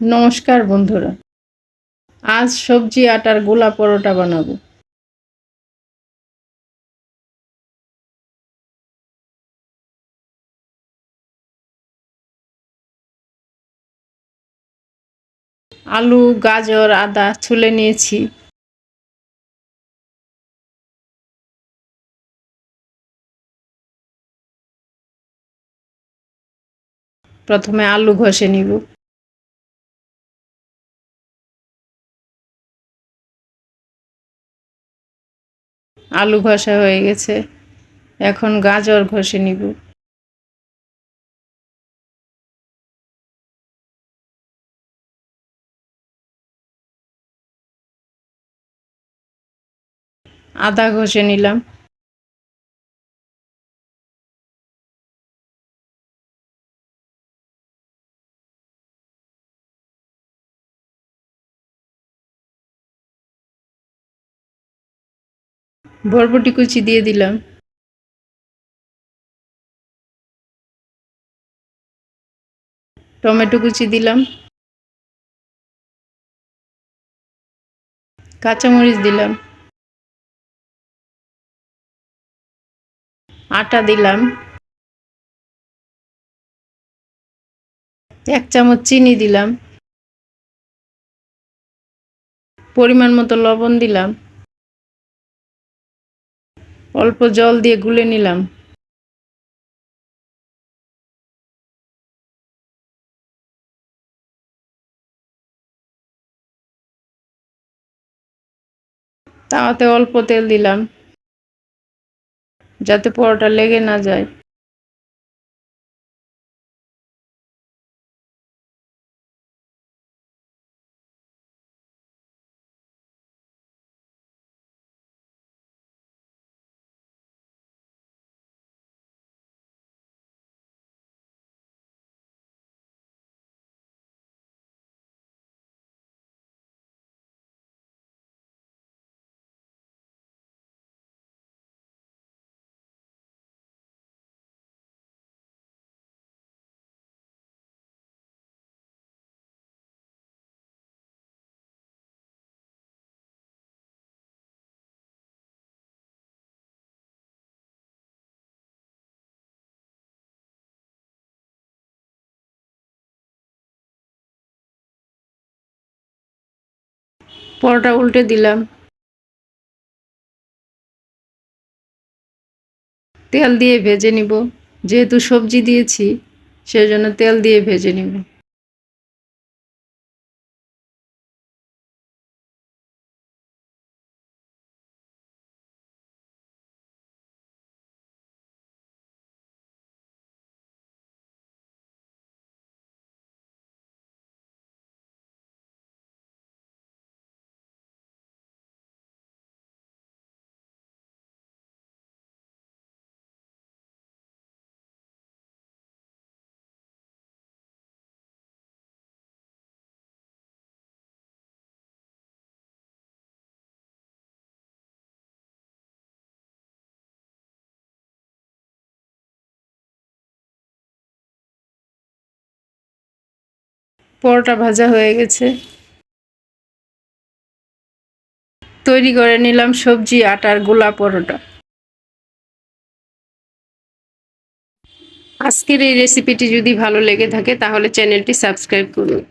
নমস্কার বন্ধুরা। আজ সবজি আটার গোলা পরোটা বানাবো। আলু, গাজর, আদা ছুলে নিয়েছি। প্রথমে আলু ঘষে নিব। আলু ভাষা হয়ে গেছে। এখন গাজর ঘষে নিব। আদা ঘষে নিলাম। বরবটি কুচি দিয়ে দিলাম। টমেটো কুচি দিলাম। কাঁচামরিচ দিলাম। আটা দিলাম। এক চামচ চিনি দিলাম। পরিমাণ মতো লবণ দিলাম। অল্প জল দিয়ে গুলে নিলাম। তাওয়াতে অল্প তেল দিলাম। যাতে পরোটা লেগে না যায়। পরোটা উল্টে দিলাম। তেল দিয়ে ভেজে নিব। যেহেতু সবজি দিয়েছি, সেজন্য তেল দিয়ে ভেজে নিব। পরোটা ভাজা হয়ে গেছে। তৈরি করে নিলাম সবজি, আটার গোলা পরোটা। আজকের এই রেসিপিটি যদি ভালো লেগে থাকে, তাহলে চ্যানেলটি সাবস্ক্রাইব করুন।